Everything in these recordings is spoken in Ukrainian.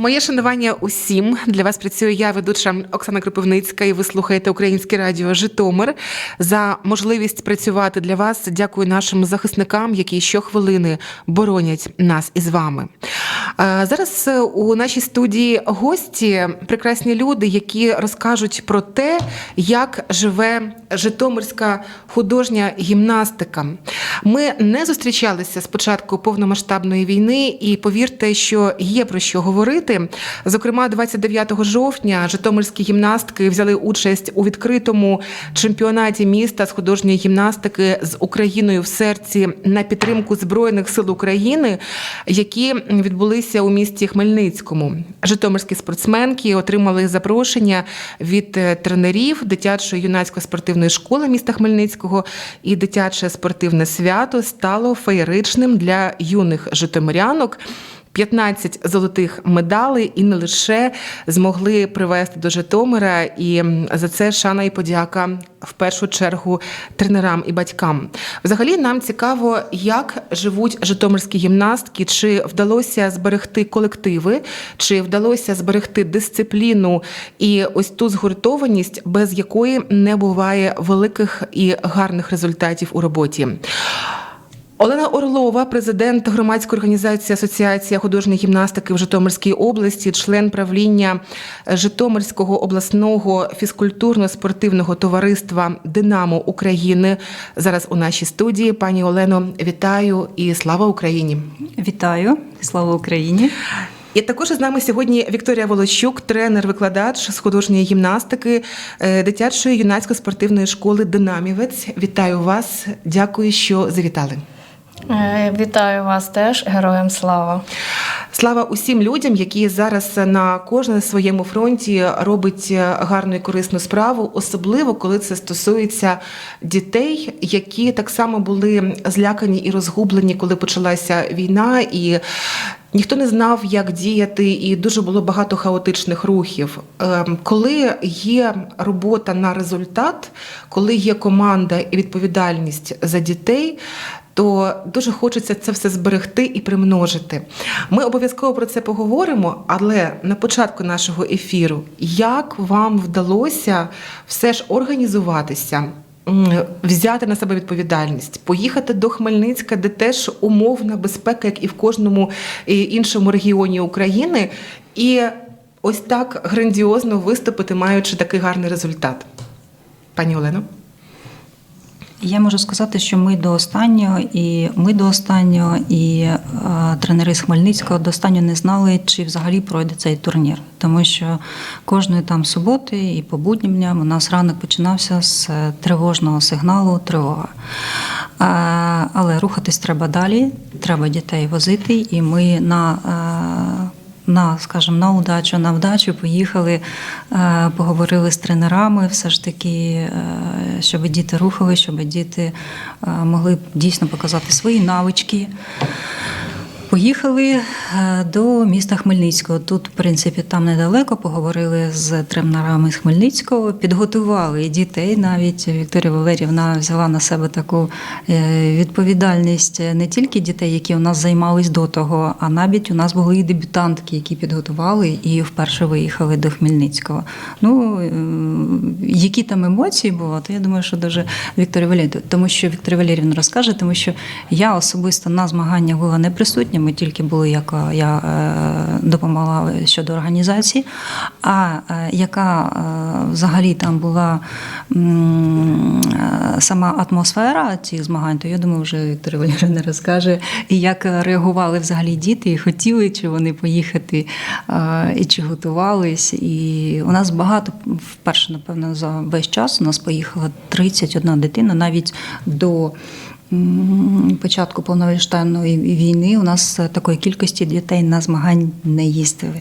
Моє шанування усім для вас працює я, ведуча Оксана Кропивницька, і ви слухаєте Українське радіо Житомир. За можливість працювати для вас. Дякую нашим захисникам, які щохвилини боронять нас із вами. Е, Зараз е, у нашій студії гості прекрасні люди, які розкажуть про те, як живе Житомирська художня гімнастика. Ми не зустрічалися з початку повномасштабної війни, і повірте, що є про що говорити. Зокрема, 29 жовтня Житомирські гімнастки взяли участь у відкритому чемпіонаті міста з художньої гімнастики з Україною в серці на підтримку Збройних сил України, які відбулися у місті Хмельницькому. Житомирські спортсменки отримали запрошення від е, тренерів дитячої юнацької спортивної школи міста Хмельницького, і дитяче спортивне свято стало феєричним для юних житомирянок. 15 золотих медалей і не лише змогли привезти до Житомира, і за це шана і подяка в першу чергу тренерам і батькам. Взагалі нам цікаво, як живуть житомирські гімнастки, чи вдалося зберегти колективи, чи вдалося зберегти дисципліну і ось ту згуртованість, без якої не буває великих і гарних результатів у роботі. Олена Орлова, президент громадської організації Асоціація художньої гімнастики в Житомирській області, член правління Житомирського обласного фізкультурно-спортивного товариства Динамо України. Зараз у нашій студії. Пані Олено, вітаю і слава Україні! Вітаю, слава Україні. І також із нами сьогодні Вікторія Волощук, тренер-викладач з художньої гімнастики е, дитячої юнацької спортивної школи Динамівець. Вітаю вас! Дякую, що завітали. Е, Вітаю вас теж, героям слава. Слава усім людям, які зараз на кожному своєму фронті робить гарну і корисну справу, особливо коли це стосується дітей, які так само були злякані і розгублені, коли почалася війна, і ніхто не знав, як діяти, і дуже було багато хаотичних рухів. Ем, Коли є робота на результат, коли є команда і відповідальність за дітей то дуже хочеться це все зберегти і примножити. Ми обов'язково про це поговоримо, але на початку нашого ефіру, як вам вдалося все ж організуватися? Взяти на себе відповідальність, поїхати до Хмельницька, де теж умовна безпека, як і в кожному іншому регіоні України, і ось так грандіозно виступити, маючи такий гарний результат. Пані Олено? Я можу сказати, що ми до останнього, і ми до останнього, і е, тренери з Хмельницького до останнього не знали, чи взагалі пройде цей турнір. Тому що кожної там суботи і по буднім дням у нас ранок починався з е, тривожного сигналу тривога. Але рухатись треба далі, треба дітей возити, і ми на е, на, скажімо, на удачу, на вдачу поїхали, е, поговорили з тренерами, все ж таки, е, щоб діти рухали, щоб діти е, могли дійсно показати свої навички. Поїхали е, до міста Хмельницького. Тут, в принципі, там недалеко поговорили з тренерами з Хмельницького, підготували дітей. Навіть Вікторія Валерівна взяла на себе таку е, відповідальність не тільки дітей, які у нас займались до того, а навіть у нас були і дебютантки, які підготували і вперше виїхали до Хмельницького. Ну е, які там емоції були, то я думаю, що дуже Вікторія Валерівна, тому що Вікторія Валерівна розкаже, тому що я особисто на змаганнях була не присутня. Ми тільки були, як е, я е, допомагала щодо організації. А е, яка взагалі там була сама атмосфера цих змагань, то я думаю, вже Вікторія Валерівна розкаже, і як реагували взагалі діти, і хотіли чи вони поїхати, і чи готувались. І у нас багато вперше, напевно, за весь час у нас поїхала 31 дитина, навіть до. Початку повномасштабної війни у нас такої кількості дітей на змагань не їздили.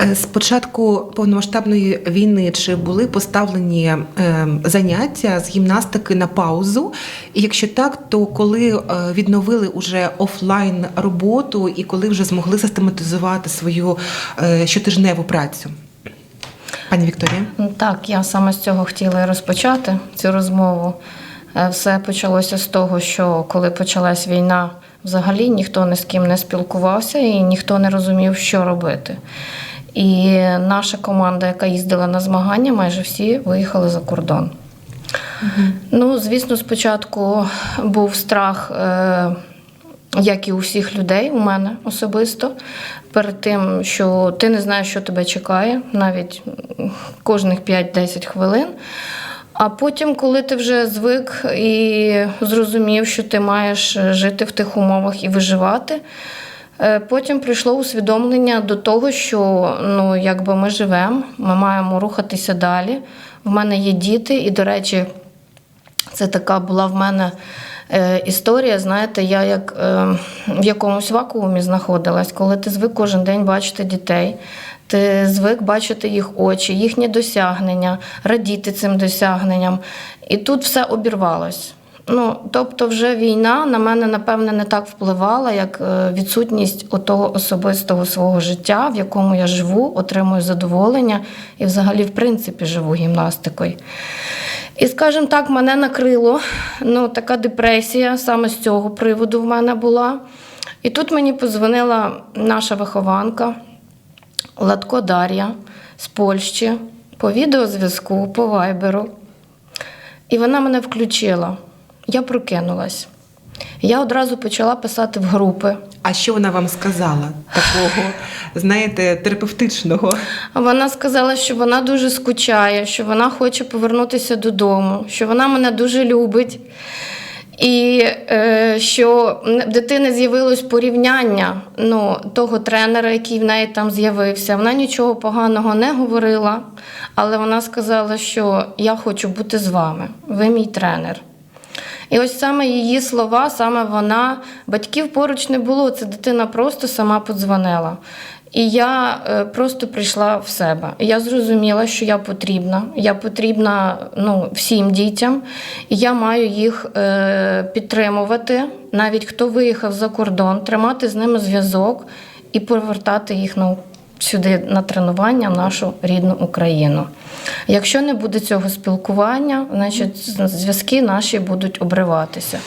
Е, З початку повномасштабної війни чи були поставлені е, заняття з гімнастики на паузу? І якщо так, то коли е, відновили уже офлайн роботу і коли вже змогли систематизувати свою е, щотижневу працю? Пані Вікторія? Так, я саме з цього хотіла розпочати цю розмову. Е, Все почалося з того, що коли почалась війна, Взагалі ніхто ні з ким не спілкувався і ніхто не розумів, що робити. І наша команда, яка їздила на змагання, майже всі виїхали за кордон. Ну, звісно, спочатку був страх, е, як і у всіх людей, у мене особисто, перед тим, що ти не знаєш, що тебе чекає, навіть кожних 5-10 хвилин. А потім, коли ти вже звик і зрозумів, що ти маєш жити в тих умовах і виживати, е, потім прийшло усвідомлення до того, що ну, якби ми живемо, ми маємо рухатися далі. В мене є діти, і, до речі, це така була в мене е, історія. Знаєте, я як е, в якомусь вакуумі знаходилась, коли ти звик кожен день бачити дітей. Ти звик бачити їх очі, їхні досягнення, радіти цим досягненням. І тут все обірвалось. Ну, тобто, вже війна на мене, напевне, не так впливала, як е, відсутність того особистого свого життя, в якому я живу, отримую задоволення і взагалі, в принципі, живу гімнастикою. І, скажімо так, мене накрило. Ну, така депресія саме з цього приводу в мене була. І тут мені подзвонила наша вихованка Ладко Дар'я з Польщі по відеозв'язку, по вайберу. І вона мене включила. Я прокинулась. Я одразу почала писати в групи. А що вона вам сказала такого, знаєте, терапевтичного? Вона сказала, що вона дуже скучає, що вона хоче повернутися додому, що вона мене дуже любить. І е, що в дитини з'явилось порівняння ну, того тренера, який в неї там з'явився. Вона нічого поганого не говорила, але вона сказала, що я хочу бути з вами, ви мій тренер. І ось саме її слова, саме вона, батьків поруч не було. Це дитина просто сама подзвонила. І я е, просто прийшла в себе. Я зрозуміла, що я потрібна. Я потрібна ну, всім дітям, і я маю їх е, підтримувати, навіть хто виїхав за кордон, тримати з ними зв'язок і повертати їх на сюди на тренування в нашу рідну Україну. Якщо не буде цього спілкування, значить зв'язки наші будуть обриватися.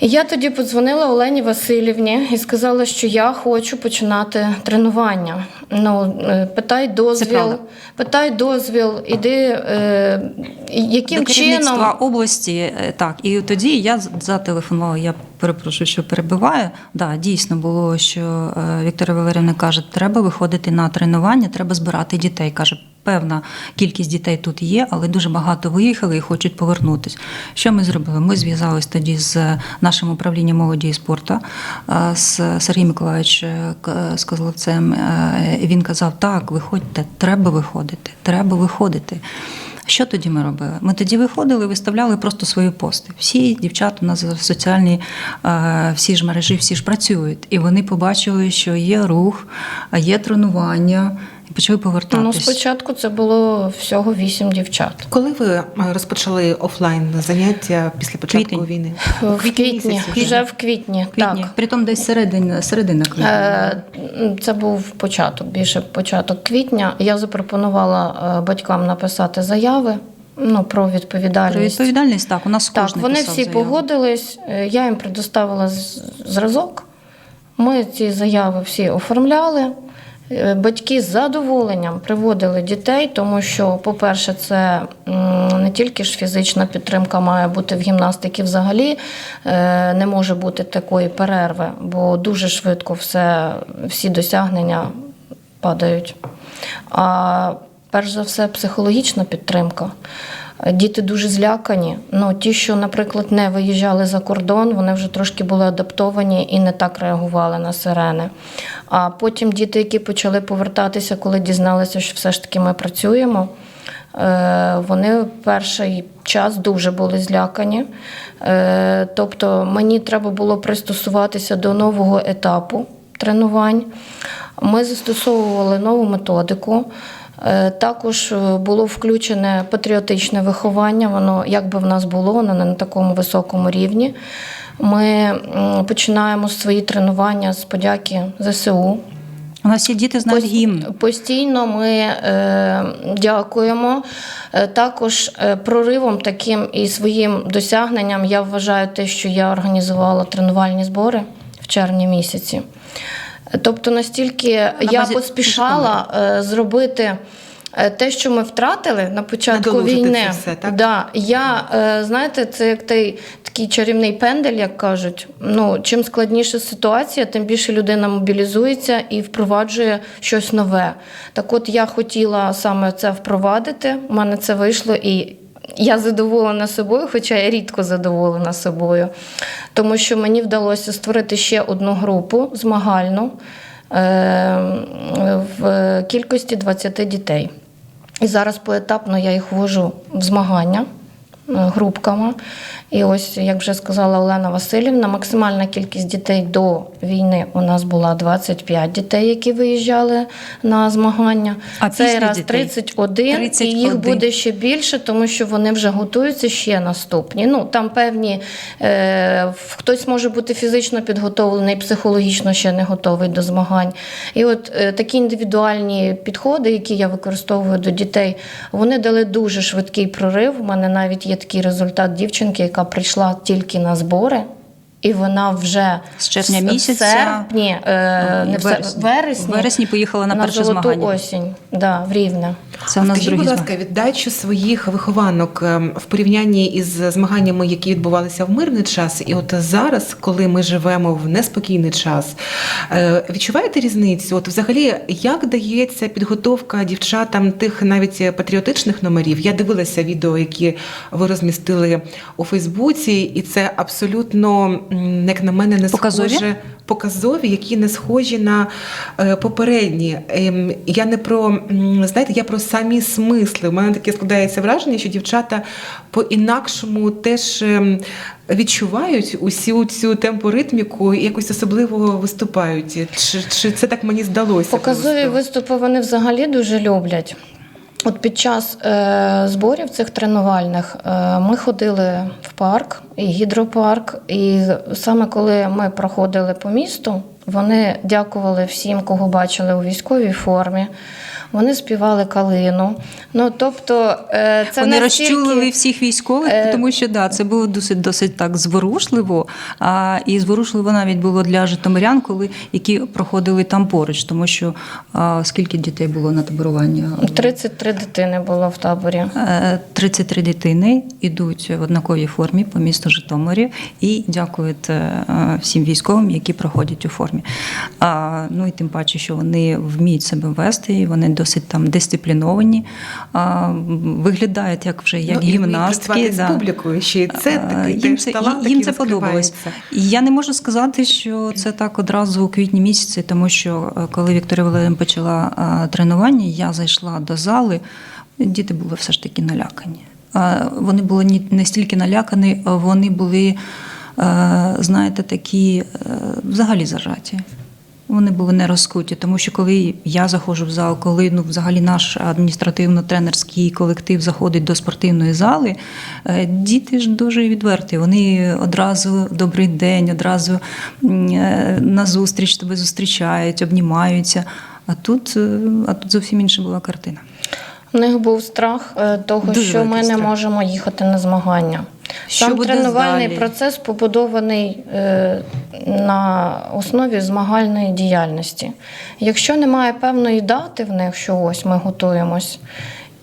І я тоді подзвонила Олені Васильівні і сказала, що я хочу починати тренування. Ну, е, питай дозвіл, питай дозвіл, іди, е, яким До чином. області, е, так. І тоді я зателефонувала, я перепрошую, що перебиваю. Да, дійсно було, що е, Вікторія Валерівна каже, треба виходити на тренування, треба збирати дітей. Каже, певна кількість дітей тут є, але дуже багато виїхали і хочуть повернутися. Що ми зробили? Ми зв'язались тоді з нашим управлінням молоді і спорту, е, з Сергієм Миколаївичем е, з Козловцем. Е, він казав: так, виходьте, треба виходити, треба виходити. Що тоді ми робили? Ми тоді виходили, виставляли просто свої пости. Всі дівчата у нас в соціальній, е, всі ж мережі, всі ж працюють. І вони побачили, що є рух, є тренування, почали Ну, спочатку це було всього вісім дівчат. Коли ви е, розпочали офлайн заняття після початку Квітень. війни? В квітні, місяці вже в квітні. Квітні. Так. Притом десь середина, середина квітня. Е, Це був початок, більше початок квітня. Я запропонувала е, батькам написати заяви ну, про Про відповідальність. відповідальність, так, у нас Так, кожен вони всі заяву. погодились. Я їм предоставила зразок. Ми ці заяви всі оформляли. Е, Батьки з задоволенням приводили дітей, тому що, по-перше, це не тільки ж фізична підтримка має бути в гімнастиці взагалі, е, не може бути такої перерви, бо дуже швидко все, всі досягнення падають. А перш за все, психологічна підтримка. Діти дуже злякані. Ну, ті, що, наприклад, не виїжджали за кордон, вони вже трошки були адаптовані і не так реагували на сирени. А потім діти, які почали повертатися, коли дізналися, що все ж таки ми працюємо, е, вони перший час дуже були злякані. Е, Тобто мені треба було пристосуватися до нового етапу тренувань. Ми застосовували нову методику. Е, Також е, було включене патріотичне виховання. Воно як би в нас було, воно не на такому високому рівні. Ми починаємо свої тренування з подяки ЗСУ. У нас є діти знають гімн. Постійно ми е, дякуємо. Е, Також проривом таким і своїм досягненням я вважаю те, що я організувала тренувальні збори в червні місяці. Тобто настільки я базі поспішала е, зробити. е, Те, що ми втратили на початку Надолужити війни, це все, так? Да, я е, знаєте, це як той такий чарівний пендель, як кажуть. Ну чим складніша ситуація, тим більше людина мобілізується і впроваджує щось нове. Так, от я хотіла саме це впровадити. У мене це вийшло і. Я задоволена собою, хоча я рідко задоволена собою, тому що мені вдалося створити ще одну групу змагальну е, в кількості 20 дітей. І зараз поетапно я їх ввожу в змагання е, групками. І ось, як вже сказала Олена Васильівна, максимальна кількість дітей до війни у нас була 25 дітей, які виїжджали на змагання. А Цей раз дітей? 31, і їх буде ще більше, тому що вони вже готуються ще наступні. Ну там певні е, хтось може бути фізично підготовлений, психологічно ще не готовий до змагань. І от е, такі індивідуальні підходи, які я використовую до дітей, вони дали дуже швидкий прорив. У мене навіть є такий результат дівчинки, яка прийшла тільки на збори. І вона вже З червня в місяця, серпні, е, не в вересні. вересні, В вересні поїхала на перше золоту змагання. осінь, да, в Рівне. Це у нас Скажіть, другі будь ласка, віддачу своїх вихованок ем, в порівнянні із змаганнями, які відбувалися в мирний час, і от зараз, коли ми живемо в неспокійний час, е, відчуваєте різницю? От взагалі, як дається підготовка дівчатам тих навіть патріотичних номерів? Я дивилася відео, які ви розмістили у Фейсбуці, і це абсолютно, як на мене, не Показові? схоже показові, які не схожі на е, попередні. Ем, Я не про знаєте, я про самі смисли. У мене таке складається враження, що дівчата по-інакшому теж ем, відчувають усю цю темпоритміку і якось особливо виступають. Чи, чи це так мені здалося? Показові просто? виступи вони взагалі дуже люблять. От під час е, зборів цих тренувальних е, ми ходили в парк і гідропарк. І саме коли ми проходили по місту, вони дякували всім, кого бачили у військовій формі. Вони співали калину. Ну тобто, е, це Вони настільки... розчулили всіх військових, Е, тому що да, це було досить досить так зворушливо. А і зворушливо навіть було для житомирян, коли які проходили там поруч, тому що а, скільки дітей було на таборування? 33 дитини було в таборі. Е, 33 дитини йдуть в однаковій формі по місту Житомирі і дякують е, всім військовим, які проходять у формі. А, ну і тим паче, що вони вміють себе вести, і вони досить там дисципліновані, а, виглядають як вже як Ну, і гімнастки. працювати з публікою. Ще й це такий їм це, талант, їм це подобалось. І я не можу сказати, що це так одразу у квітні місяці, тому що е, коли Вікторія Валеріївна почала е, тренування, я зайшла до зали, діти були все ж таки налякані. Вони були не стільки налякані, вони були, е, знаєте, такі взагалі зажаті. Вони були не розкуті, тому що коли я заходжу в зал, коли ну взагалі наш адміністративно-тренерський колектив заходить до спортивної зали, е, діти ж дуже відверті. Вони одразу добрий день, одразу е, на зустріч тебе зустрічають, обнімаються. А тут, е, а тут зовсім інша була картина. У них був страх того, Дуже що ми великий не можемо їхати на змагання. Що Сам тренувальний далі? процес побудований е, на основі змагальної діяльності. Якщо немає певної дати в них, що ось ми готуємось,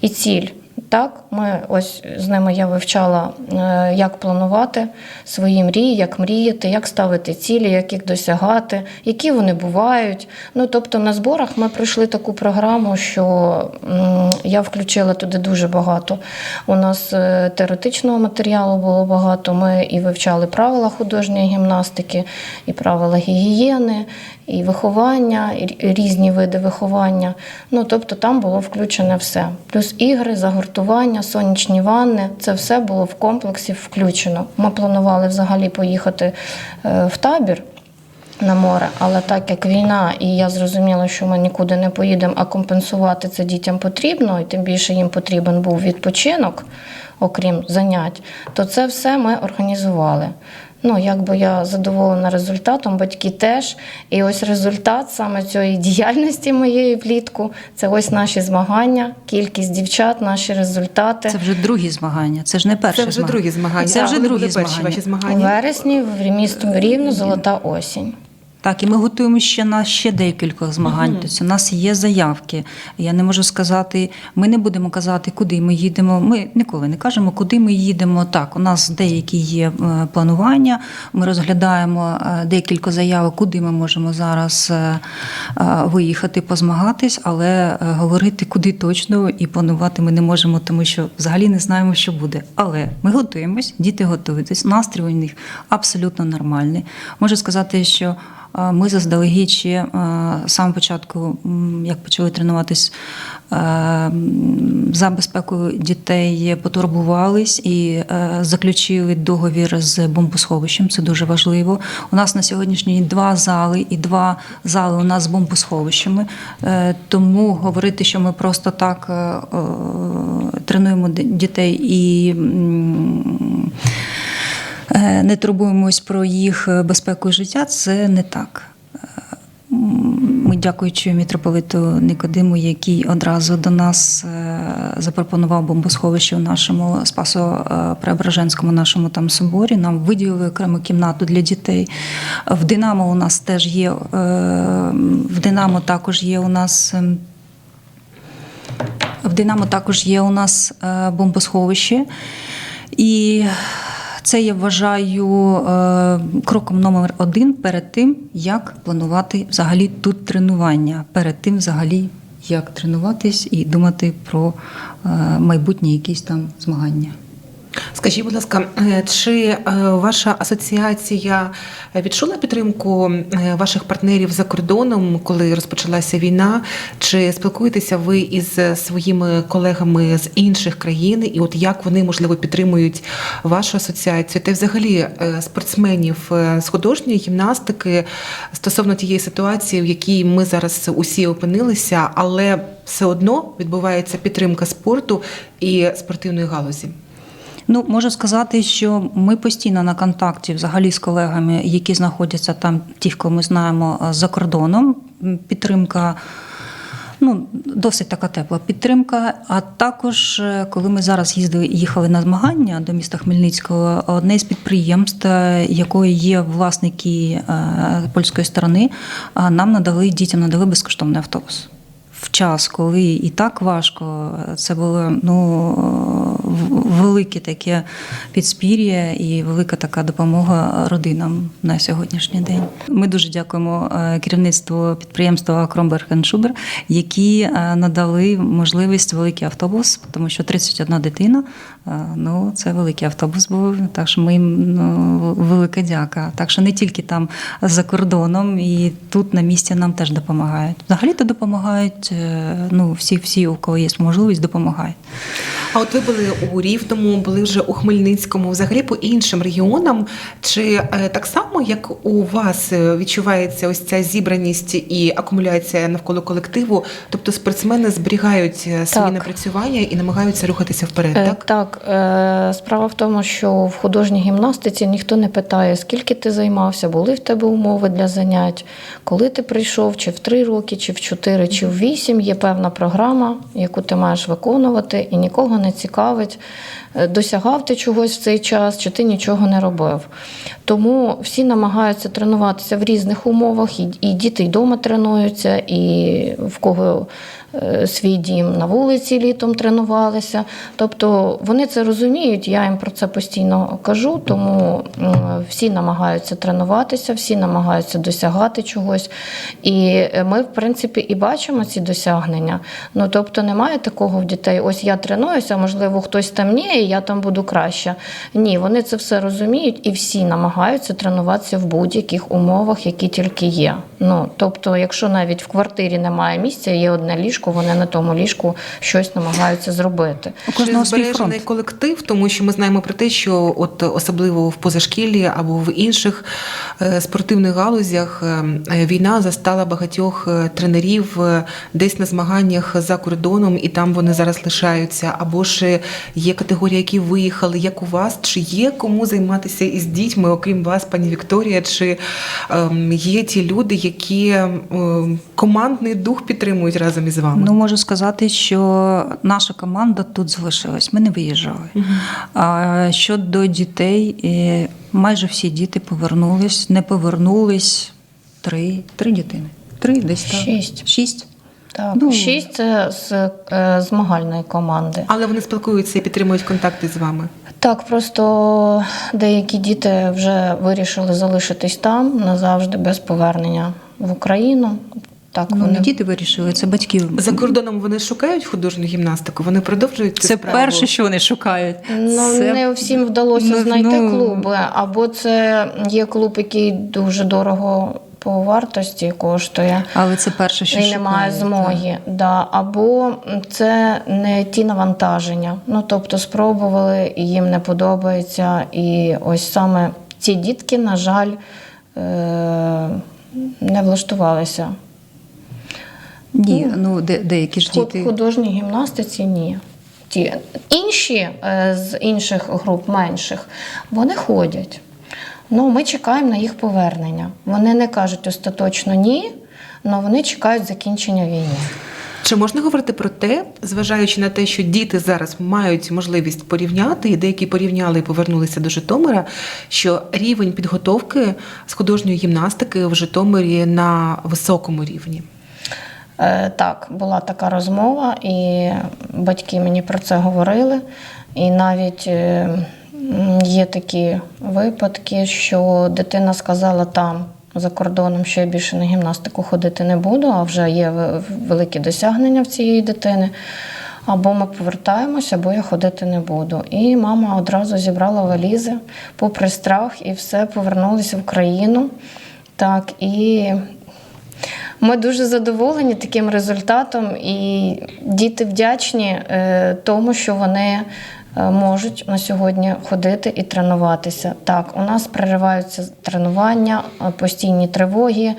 і ціль. Так, ми ось з ними я вивчала, е, як планувати свої мрії, як мріяти, як ставити цілі, як їх досягати, які вони бувають. Ну тобто на зборах ми пройшли таку програму, що я включила туди дуже багато. У нас е, теоретичного матеріалу було багато. Ми і вивчали правила художньої гімнастики, і правила гігієни, і виховання, і різні види виховання. Ну тобто там було включене все. Плюс ігри, загортування, сонячні ванни це все було в комплексі включено. Ми планували взагалі поїхати е, в табір. На море, але так як війна, і я зрозуміла, що ми нікуди не поїдемо, а компенсувати це дітям потрібно, і тим більше їм потрібен був відпочинок, окрім занять, то це все ми організували. Ну, якби я задоволена результатом, батьки теж. І ось результат саме цієї діяльності моєї влітку це ось наші змагання, кількість дівчат, наші результати. Це вже другі змагання, це ж не перше. Це вже змагання. другі змагання. Це вже а, другі змагання. ваші У змагання. вересні в місто Рівно золота осінь. Так, і ми готуємо ще на ще декількох змагань. Тобто у нас є заявки. Я не можу сказати, ми не будемо казати, куди ми їдемо. Ми ніколи не кажемо, куди ми їдемо. Так, у нас деякі є е, планування. Ми розглядаємо е, декілька заявок, куди ми можемо зараз е, виїхати, позмагатись, але говорити, куди точно і планувати ми не можемо, тому що взагалі не знаємо, що буде. Але ми готуємось, діти готуються. Настрій у них абсолютно нормальний. Можу сказати, що. Ми заздалегідь ще е, самого початку, як почали тренуватись е, за безпекою дітей, потурбувались і е, заключили договір з бомбосховищем. Це дуже важливо. У нас на сьогоднішній день два зали, і два зали у нас з бомбосховищами. Тому говорити, що ми просто так тренуємо дітей і. Е, не турбуємось про їх безпеку і життя, це не так. Е, Ми дякуючи мітрополиту Никодиму, який одразу до нас е, запропонував бомбосховище у нашому Спасо-Преображенському нашому там соборі. Нам виділили окрему кімнату для дітей. В Динамо у нас теж є е, в Динамо також є у нас. ем, в Динамо також є у нас е, бомбосховище. І це я вважаю е, кроком номер один перед тим, як планувати взагалі тут тренування, перед тим, взагалі, як тренуватись і думати про е, майбутні якісь там змагання. Скажіть, будь ласка, е, чи е, ваша асоціація відчула підтримку е, ваших партнерів за кордоном, коли розпочалася війна? Чи спілкуєтеся ви із своїми колегами з інших країн? І от як вони можливо підтримують вашу асоціацію? Та взагалі спортсменів з художньої гімнастики стосовно тієї ситуації, в якій ми зараз усі опинилися, але все одно відбувається підтримка спорту і спортивної галузі? Ну, можу сказати, що ми постійно на контакті взагалі з колегами, які знаходяться там, ті, кого ми знаємо е, за кордоном. Підтримка. Ну, досить така тепла підтримка. А також, е, коли ми зараз їздили їхали на змагання до міста Хмельницького, одне з підприємств, е, якої є власники польської сторони, нам надали дітям надали безкоштовний автобус. В час, коли і так важко, це було ну велике таке підспір'я і велика така допомога родинам на сьогоднішній день. Ми дуже дякуємо е, керівництву підприємства Кромберг Шубер, які е, надали можливість великий автобус, тому що 31 дитина. Ну, це великий автобус був. Так що ми їм ну, велика дяка. Так що не тільки там за кордоном, і тут на місці нам теж допомагають. Взагалі то допомагають. е, Ну, всі, всі, у кого є можливість, допомагають. А от ви були у Рівному, були вже у Хмельницькому, взагалі по іншим регіонам. Чи е, так само, як у вас е, відчувається ось ця зібраність і акумуляція навколо колективу? Тобто спортсмени зберігають свої Так. напрацювання і намагаються рухатися вперед, Е, так? Так, е, справа в тому, що в художній гімнастиці ніхто не питає, скільки ти займався, були в тебе умови для занять, коли ти прийшов, чи в три роки, чи в чотири, чи в вісім. Є певна програма, яку ти маєш виконувати, і нікого не цікавить, е, досягав ти чогось в цей час, чи ти нічого не робив. Тому всі намагаються тренуватися в різних умовах, і, діти й вдома тренуються, і в кого свій дім на вулиці літом тренувалися. Тобто вони це розуміють, я їм про це постійно кажу, тому всі намагаються тренуватися, всі намагаються досягати чогось. І е, ми, в принципі, і бачимо ці досягнення. Ну тобто немає такого в дітей, ось я тренуюся, можливо, хтось там ні, і я там буду краще. Ні, вони це все розуміють і всі намагаються тренуватися в будь-яких умовах, які тільки є. Ну тобто, якщо навіть в квартирі немає місця, є одне ліжко. Ліжку, вони на тому ліжку щось намагаються зробити. У кожного свій збережений колектив, тому що ми знаємо про те, що от особливо в позашкіллі або в інших е, спортивних галузях е, війна застала багатьох е, тренерів десь на змаганнях за кордоном, і там вони зараз лишаються. Або ж є категорії, які виїхали, як у вас, чи є кому займатися із дітьми, окрім вас, пані Вікторія, чи ем, є ті люди, які ем, командний дух підтримують разом із вами? Ну, можу сказати, що наша команда тут залишилась. Ми не виїжджали. А щодо дітей, е, майже всі діти повернулись, не повернулись три, три дітини. Три десь так. Шість. Шість. Так, Ну. шість це з е, змагальної команди. Але вони спілкуються і підтримують контакти з вами. Так, просто деякі діти вже вирішили залишитись там назавжди без повернення в Україну. Так, Ну, вони не діти вирішили, це батьки. За кордоном вони шукають художню гімнастику, вони продовжують цю Це справу? перше, що вони шукають. Ну, Це- не всім вдалося Ну, знайти ну, клуби, або це є клуб, який дуже дорого по вартості коштує. Але це перше, що І немає шукають, змоги, да. або це не ті навантаження. Ну тобто спробували, і їм не подобається. І ось саме ці дітки, на жаль, е- не влаштувалися. Ні, ну де, деякі ж діти. Художній гімнастиці ні. Ті інші е, з інших груп менших вони ходять. Ну, ми чекаємо на їх повернення. Вони не кажуть остаточно ні, але вони чекають закінчення війни. Чи можна говорити про те, зважаючи на те, що діти зараз мають можливість порівняти, і деякі порівняли і повернулися до Житомира, що рівень підготовки з художньої гімнастики в Житомирі на високому рівні? Е, Так, була така розмова, і батьки мені про це говорили. І навіть е, є такі випадки, що дитина сказала там за кордоном, що я більше на гімнастику ходити не буду, а вже є великі досягнення в цієї дитини. Або ми повертаємося, або я ходити не буду. І мама одразу зібрала валізи, попри страх, і все повернулися в країну. Так, і ми дуже задоволені таким результатом, і діти вдячні е, тому, що вони е, можуть на сьогодні ходити і тренуватися. Так, у нас перериваються тренування, е, постійні тривоги.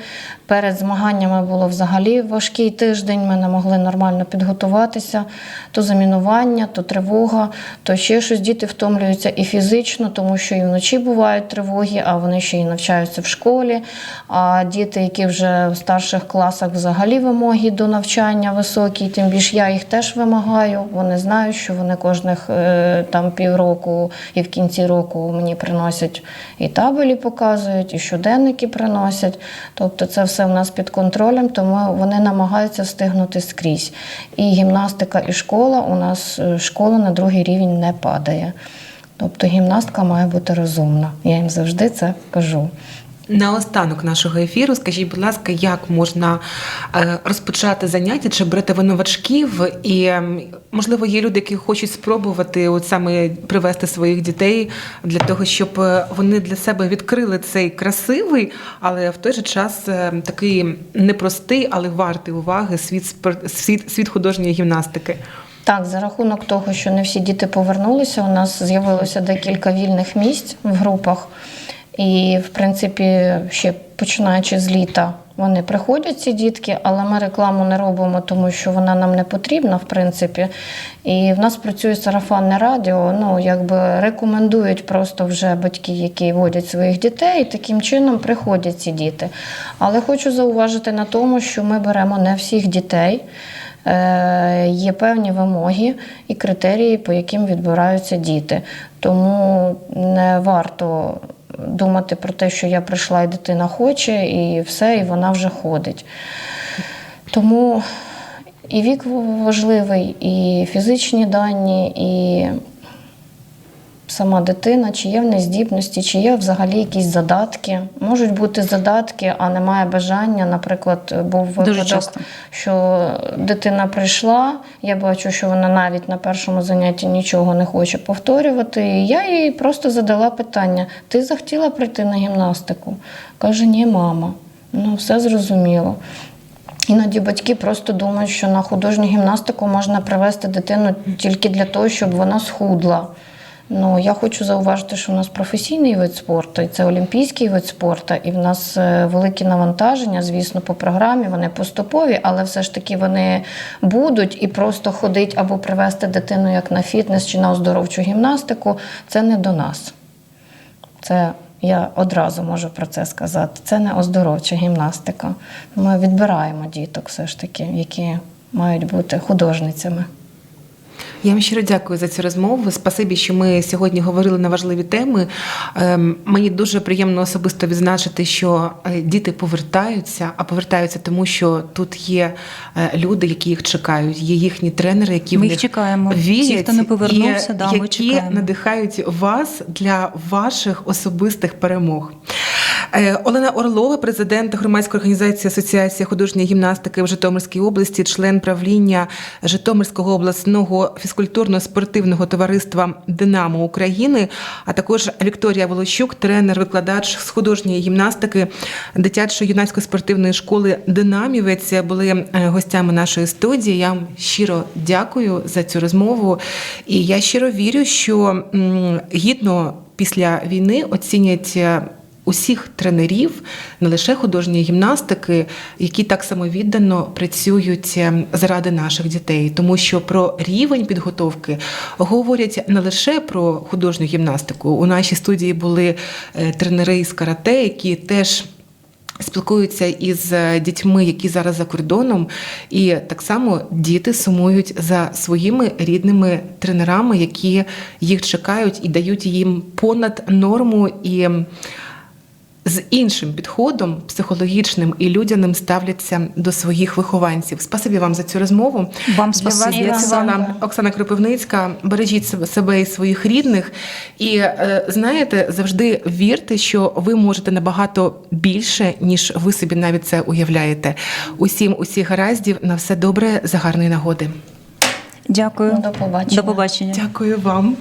Перед змаганнями було взагалі важкий тиждень. Ми не могли нормально підготуватися. То замінування, то тривога, то ще щось. Діти втомлюються і фізично, тому що і вночі бувають тривоги, а вони ще й навчаються в школі. А діти, які вже в старших класах взагалі вимоги до навчання високі, тим більше я їх теж вимагаю. Вони знають, що вони кожних е, там півроку і в кінці року мені приносять і табелі показують, і щоденники приносять. Тобто це все в нас під контролем, тому вони намагаються встигнути скрізь. І гімнастика, і школа у нас е, школа на другий рівень не падає. Тобто гімнастка має бути розумна. Я їм завжди це кажу. Наостанок нашого ефіру, скажіть, будь ласка, як можна е, розпочати заняття, чи берете ви новачків? І можливо є люди, які хочуть спробувати от саме привести своїх дітей для того, щоб е, вони для себе відкрили цей красивий, але в той же час е, такий непростий, але вартий уваги світ спор- світ, світ художньої гімнастики. Так, за рахунок того, що не всі діти повернулися, у нас з'явилося декілька вільних місць в групах. І, в принципі, ще починаючи з літа, вони приходять, ці дітки, але ми рекламу не робимо, тому що вона нам не потрібна, в принципі. І в нас працює сарафанне радіо. Ну, якби рекомендують просто вже батьки, які водять своїх дітей, і таким чином приходять ці діти. Але хочу зауважити на тому, що ми беремо не всіх дітей. Е, Є певні вимоги і критерії, по яким відбираються діти. Тому не варто думати про те, що я прийшла і дитина хоче, і все, і вона вже ходить. Тому і вік важливий, і фізичні дані, і сама дитина, чи є в неї здібності, чи є взагалі якісь задатки. Можуть бути задатки, а немає бажання. Наприклад, був випадок, що дитина прийшла, я бачу, що вона навіть на першому занятті нічого не хоче повторювати. І я їй просто задала питання: ти захотіла прийти на гімнастику? Каже, ні, мама. Ну, все зрозуміло. Іноді батьки просто думають, що на художню гімнастику можна привести дитину тільки для того, щоб вона схудла. Ну, я хочу зауважити, що у нас професійний вид спорту, і це олімпійський вид спорту, і в нас е, великі навантаження, звісно, по програмі, вони поступові, але все ж таки вони будуть і просто ходить або привести дитину як на фітнес чи на оздоровчу гімнастику це не до нас. Це я одразу можу про це сказати. Це не оздоровча гімнастика. Ми відбираємо діток, все ж таки, які мають бути художницями. Я вам щиро дякую за цю розмову. Спасибі, що ми сьогодні говорили на важливі теми. Ем, Мені дуже приємно особисто відзначити, що е, діти повертаються, а повертаються тому, що тут є е, люди, які їх чекають. Є їхні тренери, які Ми їх чекаємо. Вірять, хто не повернувся, і да, ми чекаємо. надихають вас для ваших особистих перемог. Е, Олена Орлова, президент громадської організації Асоціація художньої гімнастики в Житомирській області, член правління Житомирського обласного фізкультурно-спортивного товариства Динамо України, а також Вікторія Волощук, тренер-викладач з художньої гімнастики дитячої юнацької спортивної школи Динамівець, були е, гостями нашої студії. Я вам щиро дякую за цю розмову. І я щиро вірю, що гідно після війни оцінять. Усіх тренерів, не лише художньої гімнастики, які так самовіддано працюють е, заради наших дітей, тому що про рівень підготовки говорять не лише про художню гімнастику. У нашій студії були е, тренери з карате, які теж спілкуються із е, дітьми, які зараз за кордоном, і так само діти сумують за своїми рідними тренерами, які їх чекають і дають їм понад норму і з іншим підходом, психологічним і людяним ставляться до своїх вихованців. Спасибі вам за цю розмову. Вам Для вас спасибі. працювала Оксана Кропивницька. Бережіть себе- себе і своїх рідних. І е, знаєте, завжди вірте, що ви можете набагато більше, ніж ви собі навіть це уявляєте. Усім усіх гараздів на все добре за гарної нагоди. Дякую. До побачення. До побачення. Дякую вам.